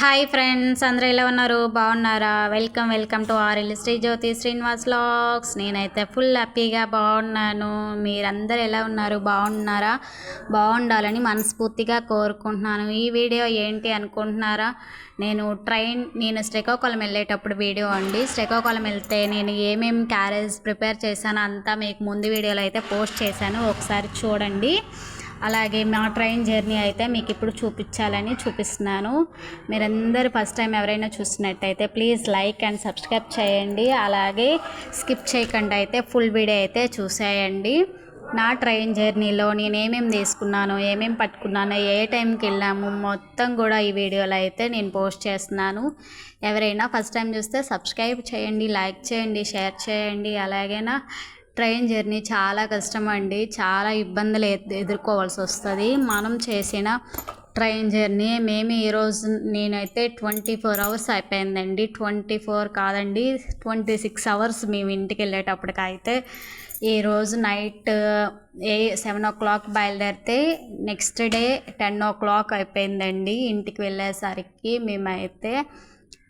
Hi friends అందరూ ఎలా ఉన్నారు? బాగున్నారా? Welcome welcome to RL Sri Jyothi Srinivas lakhs నేనైతే ఫుల్ హ్యాపీగా బాగున్నాను. మీరందరూ ఎలా ఉన్నారు? బాగున్నారా? బాగుండాలని మనస్ఫూర్తిగా కోరుకుంటున్నాను. ఈ వీడియో ఏంటి అనుకుంటున్నారా? నేను ట్రైన్ నేను శ్రీకాకుళం వెళ్ళేటప్పుడు వీడియో అండి. శ్రీకాకుళం వెళ్తే నేను ఏమేమి క్యారేజ్ ప్రిపేర్ చేశానో అంతా మీకు ముందు వీడియోలో అయితే పోస్ట్ చేశాను. ఒకసారి చూడండి. అలాగే మా ట్రైన్ జర్నీ అయితే మీకు ఇప్పుడు చూపించాలని చూపిస్తున్నాను. మీరందరూ ఫస్ట్ టైం ఎవరైనా చూసినట్టయితే ప్లీజ్ లైక్ అండ్ సబ్స్క్రైబ్ చేయండి. అలాగే స్కిప్ చేయకుండా అయితే ఫుల్ వీడియో అయితే చూసేయండి. నా ట్రైన్ జర్నీలో నేను ఏమేమి తీసుకున్నాను ఏమేమి పట్టుకున్నాను ఏ టైంకి వెళ్ళాము మొత్తం కూడా ఈ వీడియోలో అయితే నేను పోస్ట్ చేస్తున్నాను. ఎవరైనా ఫస్ట్ టైం చూస్తే సబ్స్క్రైబ్ చేయండి లైక్ చేయండి షేర్ చేయండి. అలాగేనా ట్రైన్ జర్నీ చాలా కష్టం అండి చాలా ఇబ్బందులు ఎదుర్కోవాల్సి వస్తుంది. మనం చేసిన ట్రైన్ జర్నీ మేము ఈరోజు నేనైతే ట్వంటీ ఫోర్ అవర్స్ అయిపోయిందండి. ట్వంటీ ఫోర్ కాదండి ట్వంటీ సిక్స్ అవర్స్ మేము ఇంటికి వెళ్ళేటప్పటికైతే ఈరోజు నైట్ ఏ సెవెన్ ఓ క్లాక్ బయలుదేరితే next day ten o'clock అయిపోయిందండి ఇంటికి వెళ్ళేసరికి. మేమైతే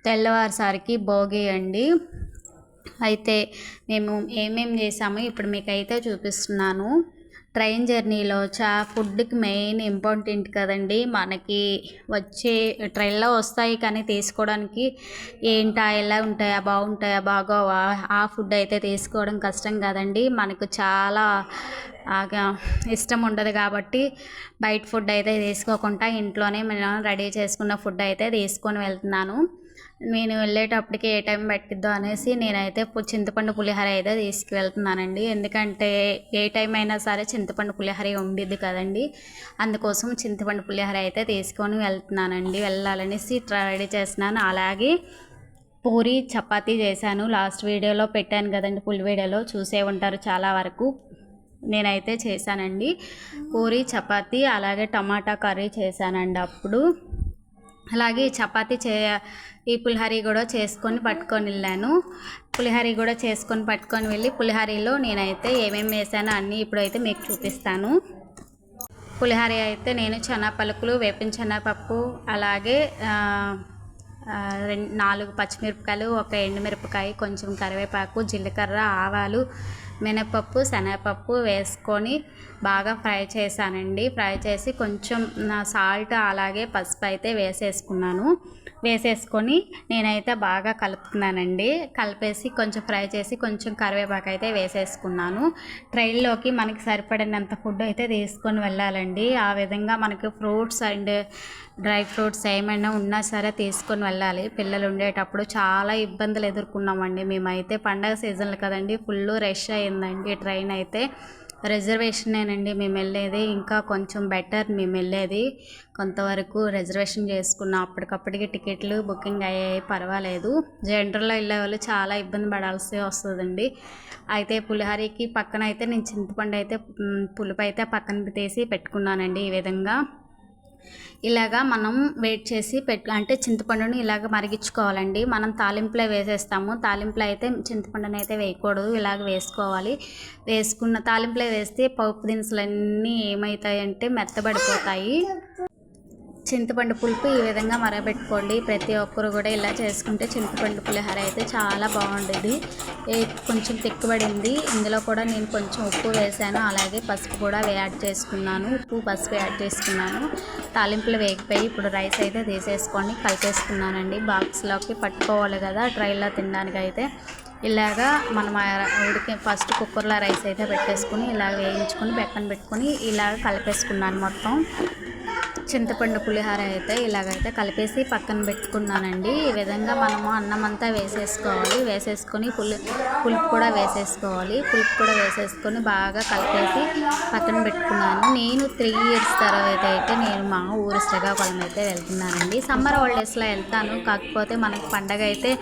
తెల్లవారుసరికి భోగి అండి. అయితే మేము ఏమేం చేసామో ఇప్పుడు మీకు అయితే చూపిస్తున్నాను. ట్రైన్ జర్నీలో చా ఫుడ్కి మెయిన్ ఇంపార్టెంట్ కదండి. మనకి వచ్చే ట్రైన్లో వస్తాయి కానీ తీసుకోవడానికి ఏంటా ఎలా ఉంటాయా బాగుంటాయా బాగోవా ఆ ఫుడ్ అయితే తీసుకోవడం కష్టం కదండి. మనకు చాలా బాగా ఇష్టం ఉండదు కాబట్టి బయట ఫుడ్ అయితే తీసుకోకుండా ఇంట్లోనే నేను రెడీ చేసుకున్న ఫుడ్ అయితే తీసుకొని వెళ్తున్నాను. నేను వెళ్ళేటప్పటికి ఏ టైం పట్టిద్దో అనేసి నేనైతే పు- చింతపండు పులిహోర అయితే తీసుకువెళ్తున్నానండి ఎందుకంటే ఏ టైం అయినా సరే చింతపండు పులిహోర ఉండిద్ది కదండి. అందుకోసం చింతపండు పులిహోర అయితే తీసుకొని వెళ్తున్నానండి. వెళ్ళాలనేసి రెడీ చేస్తున్నాను. అలాగే పూరి చపాతీ చేశాను. లాస్ట్ వీడియోలో పెట్టాను కదండి పులి వీడియోలో. చూసే ఉంటారు చాలా వరకు. నేనైతే చేశానండి. పూరి చపాతీ అలాగే టమాటా కర్రీ చేశానండి అప్పుడు. అలాగే ఈ చే ఈ పులిహోరీ కూడా చేసుకొని పట్టుకొని వెళ్ళాను. పులిహోరీ కూడా చేసుకొని పట్టుకొని వెళ్ళి పులిహోరీలో నేనైతే ఏమేమి వేసానో అన్నీ ఇప్పుడైతే మీకు చూపిస్తాను. పులిహోరీ అయితే నేను చనా పలుకులు వేపిన శనగపప్పు అలాగే రెండు నాలుగు పచ్చిమిరపకాయలు ఒక ఎండుమిరపకాయ కొంచెం కరివేపాకు జీలకర్ర ఆవాలు మినపప్పు శనగపప్పు వేసుకొని బాగా ఫ్రై చేశానండి. ఫ్రై చేసి కొంచెం నా సాల్ట్ అలాగే పసుపు అయితే వేసేసుకున్నాను. వేసేసుకొని నేనైతే బాగా కలుపుతున్నానండి. కలిపేసి కొంచెం ఫ్రై చేసి కొంచెం కరివేపాకు అయితే వేసేసుకున్నాను. ట్రైన్లోకి మనకి సరిపడినంత ఫుడ్ అయితే తీసుకొని వెళ్ళాలండి. ఆ విధంగా మనకి ఫ్రూట్స్ అండ్ డ్రై ఫ్రూట్స్ ఏమైనా ఉన్నా సరే తీసుకొని వెళ్ళాలి. పిల్లలు ఉండేటప్పుడు చాలా ఇబ్బందులు ఎదుర్కొన్నామండి. మేమైతే పండగ సీజన్లు కదండి ఫుల్ రష్ అయిందండి ట్రైన్ అయితే. రిజర్వేషనేనండి మేము వెళ్ళేది ఇంకా కొంచెం బెటర్ మేము వెళ్ళేది. కొంతవరకు రిజర్వేషన్ చేసుకున్నాం అప్పటికప్పటికి టికెట్లు బుకింగ్ అయ్యాయి పర్వాలేదు. జనరల్లో వెళ్ళే వాళ్ళు చాలా ఇబ్బంది పడాల్సి వస్తుందండి. అయితే పులిహోరకి పక్కన అయితే నేను చింతపండు అయితే పులుపు అయితే పక్కన తీసి పెట్టుకున్నానండి ఈ విధంగా. ఇలాగా మనం వెయిట్ చేసి పెట్టు అంటే చింతపండును ఇలాగ మరిగించుకోవాలండి. మనం తాలింపులో వేసేస్తాము. తాలింపులో అయితే చింతపండును అయితే వేయకూడదు. ఇలాగ వేసుకోవాలి. వేసుకున్న తాలింపులో వేస్తే పప్పు దినుసులన్నీ ఏమవుతాయంటే మెత్తబడిపోతాయి. చింతపండు పులుపు ఈ విధంగా మరగబెట్టుకోండి. ప్రతి ఒక్కరు కూడా ఇలా చేసుకుంటే చింతపండు పులిహోర అయితే చాలా బాగుండేది. కొంచెం తిక్కుబడింది. ఇందులో కూడా నేను కొంచెం ఉప్పు వేసాను. అలాగే పసుపు కూడా యాడ్ చేసుకున్నాను. ఉప్పు పసుపు యాడ్ చేసుకున్నాను. తాలింపులు వేగిపోయి ఇప్పుడు రైస్ అయితే తీసేసుకొని కలిపేసుకున్నానండి. బాక్స్లోకి పట్టుకోవాలి కదా ట్రైల్లో తినడానికి అయితే. ఇలాగా మనం ఉడికి ఫస్ట్ కుక్కర్లో రైస్ అయితే పెట్టేసుకుని ఇలా వేయించుకొని పక్కన పెట్టుకొని ఇలాగ కలిపేసుకున్నాను మొత్తం. చింతపండు పులిహోర అయితే ఇలాగైతే కలిపేసి పక్కన పెట్టుకున్నానండి. ఈ విధంగా మనము అన్నం అంతా వేసేసుకోవాలి. వేసేసుకొని పులి పులుపు కూడా వేసేసుకోవాలి. పులుపు కూడా వేసేసుకొని బాగా కలిపేసి పక్కన పెట్టుకున్నాను. నేను త్రీ ఇయర్స్ తర్వాత అయితే నేను మా ఊరు శ్రీకాకుళం అయితే వెళ్తున్నానండి. సమ్మర్ హాలిడేస్లో వెళ్తాను. కాకపోతే మనకు పండగ అయితే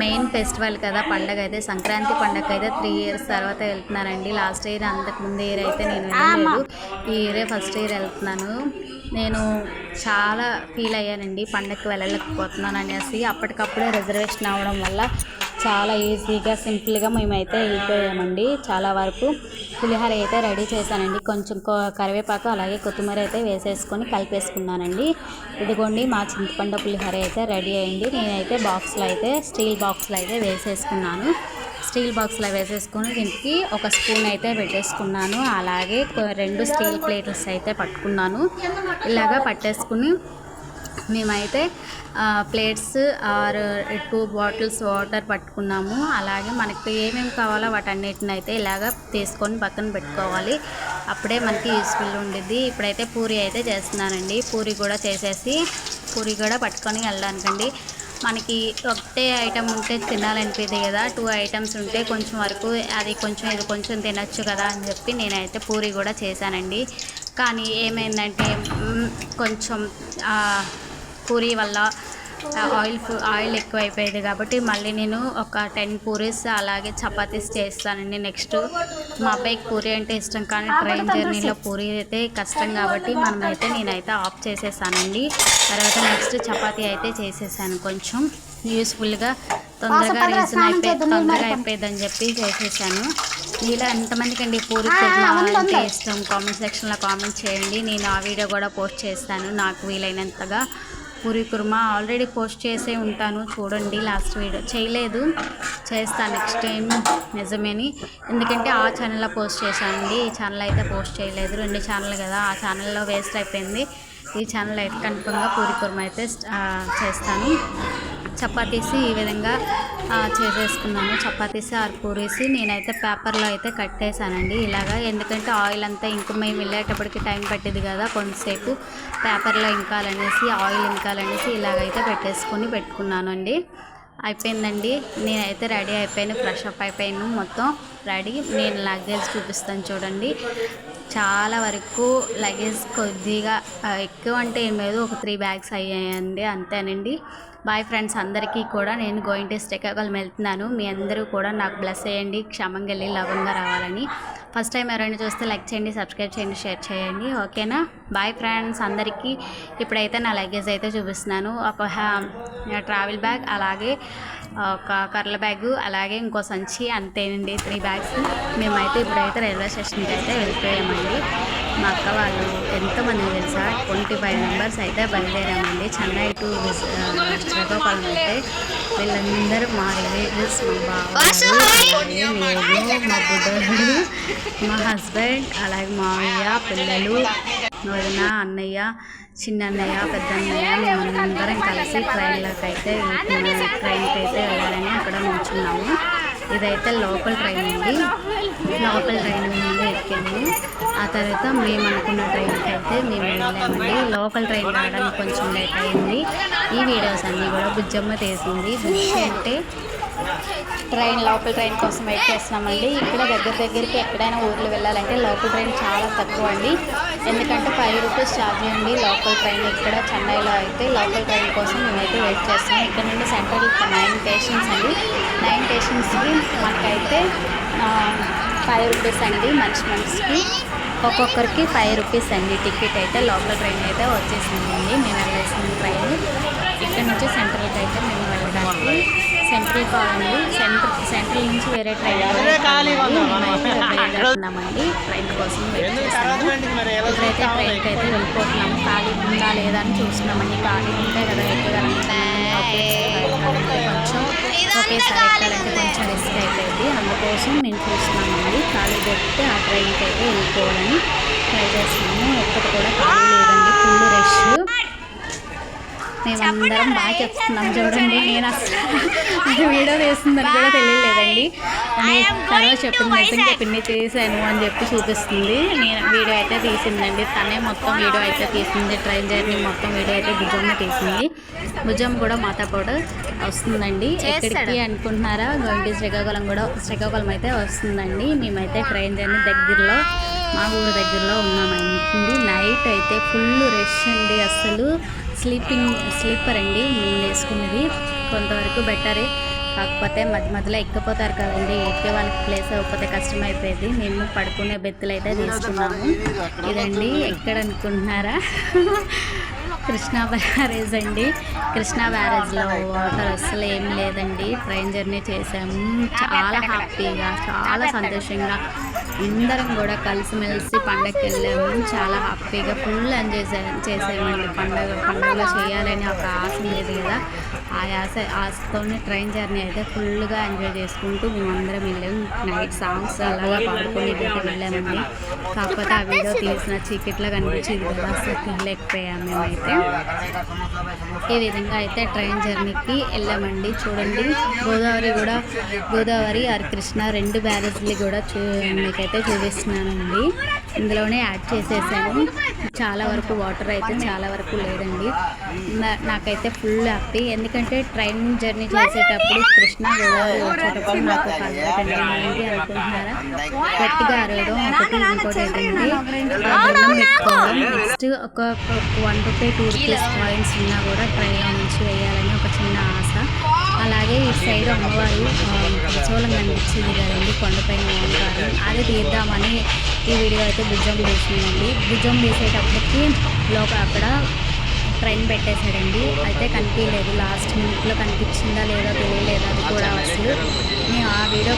మెయిన్ ఫెస్టివల్ కదా. పండగ అయితే సంక్రాంతి పండగ అయితే త్రీ ఇయర్స్ తర్వాత వెళ్తున్నానండి. లాస్ట్ ఇయర్ అంతకు ముందు ఇయర్ అయితే నేను వెళ్ళలేదు. ఈ ఇయరే ఫస్ట్ ఇయర్ వెళ్తున్నాను. నేను చాలా ఫీల్ అయ్యానండి పండగకి వెళ్ళలేకపోతున్నాను అనేసి అప్పటికప్పుడే రిజర్వేషన్ అవ్వడం వల్ల చాలా ఈజీగా సింపుల్గా మేమైతే వెళ్ళిపోయామండి చాలా వరకు. పులిహోర అయితే రెడీ చేశానండి. కొంచెం కరివేపాకు అలాగే కొత్తిమీర అయితే వేసేసుకొని కలిపేసుకున్నానండి. ఇదిగోండి మా చింతపండు పులిహోర అయితే రెడీ అయింది. నేనైతే బాక్స్లో అయితే స్టీల్ బాక్స్లో అయితే వేసేసుకున్నాను. స్టీల్ బాక్స్లో వేసేసుకొని దీనికి ఒక స్పూన్ అయితే పెట్టేసుకున్నాను. అలాగే రెండు స్టీల్ ప్లేట్స్ అయితే పట్టుకున్నాను. ఇలాగా పట్టేసుకుని మేమైతే plates or two bottles water పట్టుకున్నాము. అలాగే మనకి ఏమేమి కావాలో వాటన్నిటిని అయితే ఇలాగ తీసుకొని పక్కన పెట్టుకోవాలి. అప్పుడే మనకి యూస్ఫుల్ ఉండిద్ది. ఇప్పుడైతే పూరి అయితే చేస్తున్నానండి. పూరి కూడా చేసేసి పూరి కూడా పట్టుకొని వెళ్ళడానికండి. మనకి ఒకటే ఐటమ్ ఉంటే తినాలనిపించదు కదా టూ ఐటమ్స్ ఉంటే కొంచెం వరకు అది కొంచెం ఇది కొంచెం తినొచ్చు కదా అని చెప్పి నేనైతే పూరి కూడా చేశానండి. కానీ ఏమైందంటే కొంచెం పూరి వల్ల ఆయిల్ ఫు- ఆయిల్ ఎక్కువ అయిపోయేది కాబట్టి మళ్ళీ నేను ఒక టెన్ పూరీస్ అలాగే చపాతీస్ చేస్తానండి నెక్స్ట్. మా అబ్బాయికి పూరి అంటే ఇష్టం కానీ ట్రైన్ జర్నీలో పూరి అయితే కష్టం కాబట్టి మనమైతే నేనైతే ఆఫ్ చేసేసానండి. తర్వాత నెక్స్ట్ చపాతీ అయితే చేసేసాను కొంచెం. యూస్ఫుల్గా తొందరగా రీజన్ అయిపోయి తొందరగా అయిపోయిందని చెప్పి చేసేసాను. ఇలా ఎంతమందికి అండి పూరి అంటే ఇష్టం? కామెంట్ సెక్షన్లో కామెంట్ చేయండి. నేను ఆ వీడియో కూడా పోస్ట్ చేస్తాను. నాకు వీలైనంతగా పూరి కుర్మా ఆల్రెడీ పోస్ట్ చేసే ఉంటాను. చూడండి లాస్ట్ వీడియో. చేయలేదు. చేస్తాను నెక్స్ట్ టైం. నిజమేని. ఎందుకంటే ఆ ఛానల్లో పోస్ట్ చేశానండి. ఈ ఛానల్ అయితే పోస్ట్ చేయలేదు. రెండు ఛానల్ కదా. ఆ ఛానల్లో వేస్ట్ అయిపోయింది. ఈ ఛానల్ అయితే కన్ఫర్మ్గా పూరి కుర్మ అయితే చేస్తాను. చపాతీసి ఈ విధంగా చేసేసుకున్నాను. చపాతీస్ ఆరు పూరీసి. నేనైతే పేపర్లో అయితే కట్టేశానండి. ఇలాగా ఎందుకంటే ఆయిల్ అంతా ఇంక మేము వెళ్ళేటప్పటికి టైం పట్టేది కదా కొంతసేపు పేపర్లో ఇంకాలనేసి ఆయిల్ ఇంకాలనేసి ఇలాగైతే పెట్టేసుకొని పెట్టుకున్నాను అండి అయిపోయిందండి. నేనైతే రెడీ అయిపోయాను ఫ్రెష్ అప్ అయిపోయాను మొత్తం రెడీ. నేను లగేజ్ చూపిస్తాను చూడండి. చాలా వరకు లగేజ్ కొద్దిగా ఎక్కువ అంటే ఏం లేదు. ఒక త్రీ బ్యాగ్స్ అయ్యాయండి. అంతేనండి. బాయ్ ఫ్రెండ్స్ అందరికీ కూడా నేను గోయింగ్ టు శ్రీకాకుళం వెళ్తున్నాను. మీ అందరూ కూడా నాకు బ్లెస్ చేయండి. క్షమంగా వెళ్ళి లవంగా రావాలని. ఫస్ట్ టైం ఎవరైనా చూస్తే లైక్ చేయండి సబ్స్క్రైబ్ చేయండి షేర్ చేయండి. ఓకేనా? బాయ్ ఫ్రెండ్స్ అందరికీ ఇప్పుడైతే నా లగేజ్ అయితే చూపిస్తున్నాను. ఒక ట్రావెల్ బ్యాగ్ అలాగే ఒక కర్ల బ్యాగు అలాగే ఇంకో సంచి అంతేనండి. త్రీ బ్యాగ్స్ మేమైతే ఇప్పుడైతే రైల్వే స్టేషన్కి అయితే వెళ్ళిపోయామండి. మా అక్క వాళ్ళు ఎంతమంది తెలుసా? ట్వంటీ ఫైవ్ మెంబర్స్ అయితే బయలుదేరామండి. చెన్నై టు శ్రీకాకుళం అయితే వీళ్ళందరూ మా రిలేటివ్స్ మా అలాగే నేను మా బుడ్డోడు మా హస్బెండ్ అలాగే మామయ్య పిల్లలు వదిన అన్నయ్య చిన్న అన్నయ్య పెద్ద అన్నయ్య మేమందరం కలిసి ట్రైన్లోకి అయితే ట్రైన్కి అయితే వెళ్ళాలని అక్కడ నుంచున్నాము. ఇదైతే లోకల్ ట్రైన్ అండి. లోకల్ ట్రైన్ ముందు ఎక్కాము. ఆ తర్వాత మేము అనుకున్న ట్రైన్కి అయితే మేము వెళ్ళామండి. లోకల్ ట్రైన్ రావడానికి కొంచెం లేట్ అయింది. ఈ వీడియోస్ అన్నీ కూడా బుజ్జమ్మ తీసింది. బుజ్జి అంటే ట్రైన్ లోకల్ ట్రైన్ కోసం వెయిట్ చేస్తున్నామండి. ఇక్కడ దగ్గర దగ్గరికి ఎక్కడైనా ఊర్లు వెళ్ళాలంటే లోకల్ ట్రైన్ చాలా తక్కువ అండి. ఎందుకంటే ఫైవ్ రూపీస్ ఛార్జ్ అండి లోకల్ ట్రైన్ ఇక్కడ చెన్నైలో అయితే. లోకల్ ట్రైన్ కోసం మేమైతే వెయిట్ చేస్తాం. ఇక్కడ నుండి సెంట్రల్ నైన్ స్టేషన్స్ అండి. నైన్ స్టేషన్స్కి మనకైతే ఫైవ్ రూపీస్ అండి మంచి మనిషికి ఒక్కొక్కరికి ఫైవ్ రూపీస్ అండి టికెట్ అయితే. లోకల్ ట్రైన్ అయితే వచ్చేసిందండి. మేము వెళ్ళేసిన ట్రైన్. ఇక్కడ నుంచి సెంట్రల్కి అయితే మేము వెళ్ళడానికి సెంట్రల్ కావాలండి సెంట్రల్ సెంట్రల్ నుంచి వేరే ట్రైన్ వెళ్తున్నామండి ట్రైన్ కోసం ఇప్పుడైతే ట్రైన్కి అయితే వెళ్ళిపోతున్నాము. ఖాళీ ఉందా లేదా అని చూస్తున్నామండి. ఖాళీ ఉంటే కదా ఎక్కగలంటే కొంచెం ఒకేసారి ఎక్కాలంటే కొంచెం రిస్క్ అయిపోయింది అందుకోసం మేము చూస్తున్నామండి ఖాళీ దొరికితే ఆ ట్రైన్కి అయితే వెళ్ళిపోవాలని ట్రై చేస్తున్నాము. ఒక్కటి కూడా ఖాళీ లేదండి. మేమందరం బాగా చెప్తున్నాం చూడండి. నేను అసలు వీడియో తీస్తుందని కూడా తెలియలేదండి. తర్వాత చెప్పింది నిజంగా పిన్ని చేశాను అని చెప్పి చూపిస్తుంది. నేను వీడియో అయితే తీసిందండి. తనే మొత్తం వీడియో అయితే తీసింది. ట్రైన్ జర్నీ మొత్తం వీడియో అయితే భుజమ్మ తీసింది. భుజం కూడా మాతో పాటు వస్తుందండి. ఎక్కడికి అనుకుంటున్నారా? గోంటి శ్రీకాకుళం కూడా శ్రీకాకుళం అయితే వస్తుందండి. మేమైతే ట్రైన్ జర్నీ దగ్గరలో మా ఊరు దగ్గరలో ఉన్నామండి. నైట్ అయితే ఫుల్ రష్ అండి అసలు. స్లీపింగ్ స్లీపర్ అండి. మేము వేసుకున్నది కొంతవరకు బెటరే. కాకపోతే మధ్య మధ్యలో ఎక్కిపోతారు కదండి. ఎక్కే వాళ్ళకి ప్లేస్ అవ్వకపోతే కష్టమైపోయేది. మేము పడుకునే బెత్తులు అయితే తీసుకున్నాము. ఇదండి ఎక్కడ అనుకుంటున్నారా? కృష్ణా బ్యారేజ్ అండి. కృష్ణా బ్యారేజ్లో వాటర్ అస్సలు ఏం లేదండి. ట్రైన్ జర్నీ చేసాము. చాలా హ్యాపీగా చాలా సంతోషంగా అందరం కూడా కలిసిమెలిసి పండగకి వెళ్ళాము చాలా హ్యాపీగా ఫుల్ ఎంజాయ్ చేసామండి. పండగ పండగలో చేయాలని ఒక ఆశ లేదు కదా. ఆ ఆశ ఆశతోనే ట్రైన్ జర్నీ అయితే ఫుల్గా ఎంజాయ్ చేసుకుంటూ మేమందరం వెళ్ళాము నైట్ సాంగ్స్ అలాగా పాడుకొని వెళ్ళామండి. కాకపోతే ఆ వీడియో తీసిన చీకట్లో కనిపించింది కదా అసలు తీయలేకపోయాము మేమైతే. ఈ విధంగా అయితే ట్రైన్ జర్నీకి వెళ్ళామండి. చూడండి గోదావరి కూడా గోదావరి ఆర్ కృష్ణ రెండు బ్యారేజ్లు కూడా చూ మీకైతే చూపిస్తున్నానండి. ఇందులోనే యాడ్ చేసేసాను. చాలా వరకు వాటర్ అయితే చాలా వరకు లేదండి. నాకైతే ఫుల్ హ్యాపీ. ఎందుకంటే ట్రైన్ జర్నీ చేసేటప్పుడు కృష్ణ గోదావరి వచ్చేటప్పుడు నాకు ఒక అలవాటు ఏంటి అనుకుంటున్నారా? గట్టిగా అరవడం ఒకటి ఇంకోటి ఏంటంటే బెల్లం పెట్టుకోవడం నెక్స్ట్ ఒక one rupee two rupees coins ఉన్నా కూడా ట్రైన్లో నుంచి వేయాలని అలాగే ఈ సైడ్ అమ్మవారు ఉత్సవం కనిపించింది కదండి కొండపైన ఓంకారం అది తీద్దామని ఈ వీడియో అయితే భుజం తీసిందండి భుజం తీసేటప్పటికి లోపల అక్కడ ట్రైన్ పెట్టేశాడండి. అయితే కనిపించలేదు. లాస్ట్ మినిట్లో కనిపించిందా లేదా తెలియలేదు. అది కూడా అసలు నేను ఆ వీడియో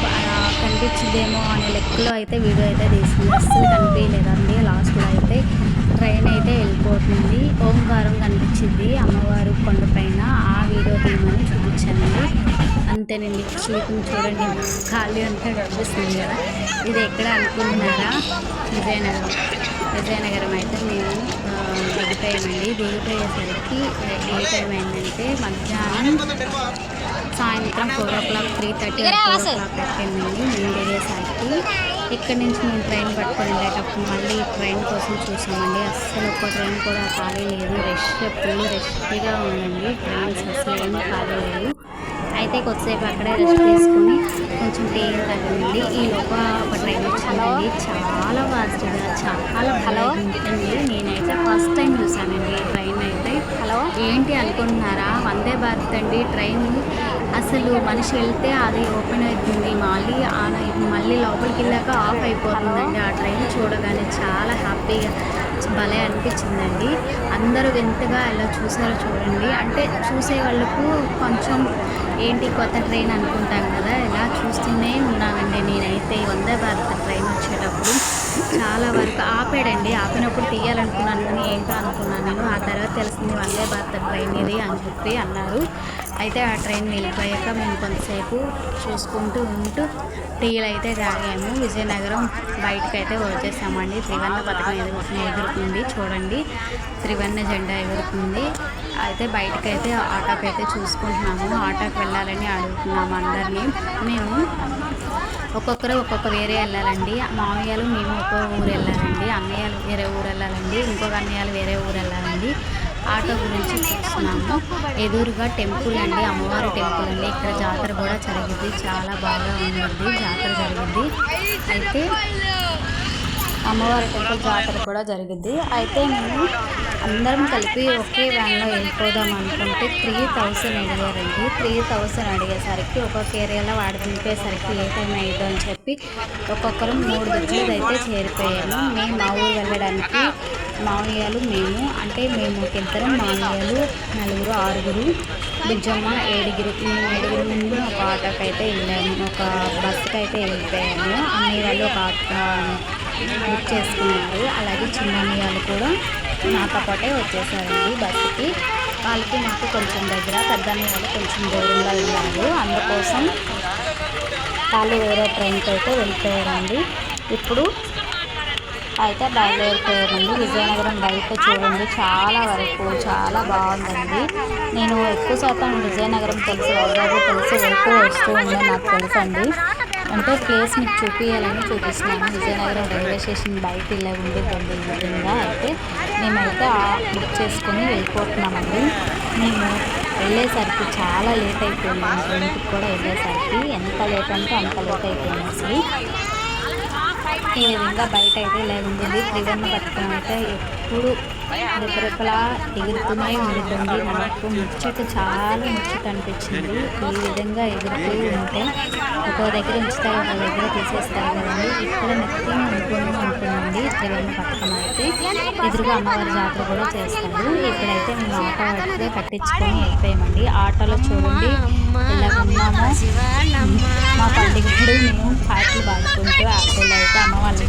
కనిపించిందేమో అనే లెక్కలో అయితే వీడియో అయితే తీసింది. అస్సలు కనిపించలేదండి. లాస్ట్లో అయితే ట్రైన్ అయితే వెళ్ళిపోతుంది. ఓంకారం కనిపించింది అమ్మవారు కొండపైన ఆ వీడియో తీయమని చూపించండి అంతేనండి చూపించి చూడండి. ఖాళీ అంతా కనిపిస్తుంది కదా. ఇది ఎక్కడ అనుకుంటున్నారా? విజయనగరం. విజయనగరం అయితే మేము దిగిపోయామండి. దిగిపోయేసరికి ఏ టైం అయిందంటే మధ్యాహ్నం సాయంత్రం four o'clock three thirty four o'clock పెట్టిందండి మేము దిగేసరికి ఇక్కడి నుంచి మేము ట్రైన్ పట్టుకొని వెళ్ళేటప్పుడు మళ్ళీ ట్రైన్ కోసం చూసామండి. అస్సలు ఒక్క ట్రైన్ కూడా ఖాళీ లేదు. రష్ ఫుల్ రష్గా ఉందండి. ట్రైన్స్ అసలు ఏమీ ఖాళీ లేదు అయితే కొద్దిసేపు అక్కడే రెస్ట్ తీసుకుని కొంచెం టీ తాగండి ఈ లోప ఒక ట్రైన్ వచ్చిందండి. చాలా ఫాస్ట్గా చాలా హలో ఉంటుంది నేనైతే ఫస్ట్ టైం చూసానండి ఈ ట్రైన్ అయితే హలో ఏంటి అనుకుంటున్నారా? వందే భారత్ అండి. ట్రైన్ అసలు మనిషి వెళ్తే అది ఓపెన్ అవుతుంది మళ్ళీ ఆ- మళ్ళీ లోపలికి వెళ్ళాక ఆఫ్ అయిపోతుందండి. ఆ ట్రైన్ చూడగానే చాలా హ్యాపీగా భలే అనిపించిందండి. అందరూ వింతగా ఎలా చూసారో చూడండి. అంటే చూసే వాళ్ళకు కొంచెం ఏంటి కొత్త ట్రైన్ అనుకుంటాం కదా ఇలా చూస్తూనే ఉన్నానండి నేనైతే. వందే భారత్ ట్రైన్ వచ్చేటప్పుడు చాలా వరకు ఆపాడండి. ఆపినప్పుడు తీయాలనుకున్నాను కానీ ఏంటో అనుకున్నాను నేను. ఆ తర్వాత తెలిసింది వందే భారత ట్రైన్ ఇది అని చెప్పి అన్నారు. అయితే ఆ ట్రైన్ వెళ్ళిపోయాక మేము కొంతసేపు చూసుకుంటూ ఉంటూ టీలు అయితే తాగాము. విజయనగరం బయటకు అయితే వచ్చేసామండి. త్రివర్ణ పథకం ఎదురు ఎగురుతుంది చూడండి త్రివర్ణ జెండా ఎగురుతుంది. అయితే బయటకైతే ఆటోకి అయితే చూసుకుంటున్నాము. ఆటోకి వెళ్ళాలని అడుగుతున్నాము అందరినీ. మేము ఒక్కొక్కరు ఒక్కొక్క వేరే వెళ్ళాలండి. మామయ్యలు మేము ఒక్కో ఊరు వెళ్ళాలండి. అన్నయ్యలు వేరే ఊరు వెళ్ళాలండి. ఇంకొక అన్నయ్యలు వేరే ఊరు వెళ్ళాలండి. ఆటో గురించి చూస్తున్నాము. ఎదురుగా టెంపుల్ అండి. అమ్మవారి టెంపుల్ అండి. ఇక్కడ జాతర కూడా జరిగింది. చాలా బాగా ఉంటుంది జాతర జరిగింది. అయితే అమ్మవారి టెంపుల్ జాతర కూడా జరిగింది. అయితే మేము అందరం కలిపి ఒకే వ్యాన్లో వెళ్ళిపోదాం అనుకుంటే త్రీ థౌసండ్ అడిగారండి. త్రీ థౌసండ్ అడిగేసరికి ఒక్కొక్క ఏరియాలో వాడి దింపేసరికి ఏ టైం అయ్యిద్దో అని చెప్పి ఒక్కొక్కరు మూడు దగ్గర అయితే చేరిపోయాము. మేము మా ఊరు వెళ్ళడానికి మామయ్యలు మేము అంటే మేము ఒక ఇద్దరం మామయ్యలు నలుగురు ఆరుగురు బుజ్జమ్మ ఏడుగురు మేము ఏడుగురు ముందు ఒక ఆటోకి అయితే వెళ్ళాము ఒక బస్సుకి అయితే వెళ్ళిపోయాము. అన్ని వాళ్ళు ఒక ఆటో బుక్ చేసుకున్నారు. అలాగే చిన్న వాళ్ళు కూడా నాతో పాటే వచ్చేసారండి బస్సుకి. వాళ్ళకి నాకు కొంచెం దగ్గర పెద్ద వాళ్ళు కొంచెం దూరంగా వెళ్ళారు అందుకోసం వాళ్ళు వేరే ట్రైన్కి అయితే వెళ్ళిపోయారండి. ఇప్పుడు అయితే బయలుదేరిపోయారండి విజయనగరం బయట చూడండి. చాలా వరకు చాలా బాగుందండి. నేను ఎక్కువ శాతం విజయనగరం తెలుసు వైజాగ్ తెలుసు వెళ్తూ వస్తూ ఉందో నాకు తెలుసండి. అంటే ప్లేస్ మీకు చూపించాలని చూపిస్తున్నాను. విజయనగరం రైల్వే స్టేషన్ బయట ఇలా ఉండేదండి ఈ విధంగా. అయితే మేమైతే బుక్ చేసుకొని వెళ్ళిపోతున్నామండి. మేము వెళ్ళేసరికి చాలా లేట్ అయిపోయింది. ఇంటికి కూడా వెళ్ళేసరికి ఎంత లేట్ అంటే అంత లేట్ అయిపోయింది. అసలు ఈ విధంగా బయట అయితే ఇలా ఉండేది. త్రివర్ణ పథకం అయితే ఎప్పుడు రెపరెపలా ఎగురుతూనే ఉంటుంది నాకు ముచ్చట చాలా ముచ్చట అనిపించింది. ఈ విధంగా ఎగురుతూ ఉంటే ఒక దగ్గర ఉంచుతారు ఒక దగ్గర తీసేస్తారు కదండి. ఇక్కడ నెత్తి ఉంటుంది ఉంటుందండి తెలంగాణ పక్కన అయితే ఎదురుగా అమ్మవారి జాతర కూడా చేస్తారు. ఇక్కడైతే మేము ఆటో అయితే కట్టించుకొని వెళ్ళిపోయామండి. ఆటోలో చూడండి ఇలా ఉన్నాము. మా పండుగప్పుడు మేము పాటలు పాడుకుంటూ ఆటోలో అయితే అమ్మ వాళ్ళ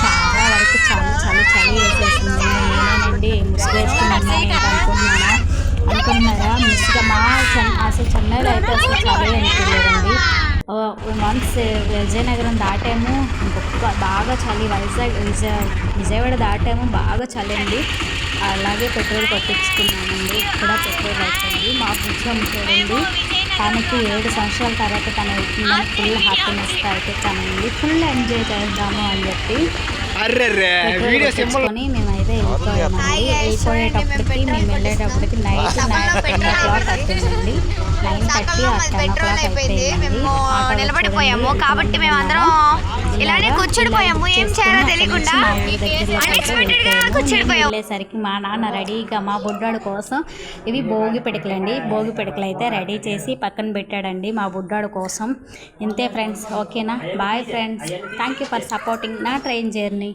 చాలా వరకు చాలా చాలా ముసుగు మా చెన్- అసలు చెన్నైలో అయితే అసలు చలి అనిపించలేదండి వన్స్ విజయనగరం దాటాము గొప్ప బాగా చలి వైజాగ్ విజయ విజయవాడ దాటాము బాగా చలి అండి అలాగే పెట్రోల్ కొట్టించుకున్నామండి ఇక్కడ పెట్రోల్ అవుతుంది మా భుజం చూడండి. తనకి ఏడు సంవత్సరాల తర్వాత తను ఫుల్ హ్యాపీనెస్తో అయితే తనండి ఫుల్ ఎంజాయ్ చేద్దాము అని చెప్పి పెట్రోల్ వీడియో వెళ్ళిపోయామండి వెళ్ళిపోయేటప్పటికి మేము వెళ్ళేటప్పటికి night nine ten o'clock అవుతుందండి నైన్ థర్టీ ఆ టెన్ ఓ క్లాక్ అయిపోయింది మేము నిలబడిపోయాము. కాబట్టి మేమందరం ఇలానే కూర్చుండిపోయాము. ఏం చేయాలో తెలియకుండా కూర్చుండిపోయాము. వెళ్ళేసరికి మా నాన్న రెడీగా మా బుడ్డాడు కోసం ఇవి భోగి పిడకలండి. భోగి పిడకలు అయితే రెడీ చేసి పక్కన పెట్టాడండి మా బుడ్డాడు కోసం. ఇంతే ఫ్రెండ్స్. ఓకేనా? Bye friends thank you for supporting నా ట్రైన్ జర్నీ.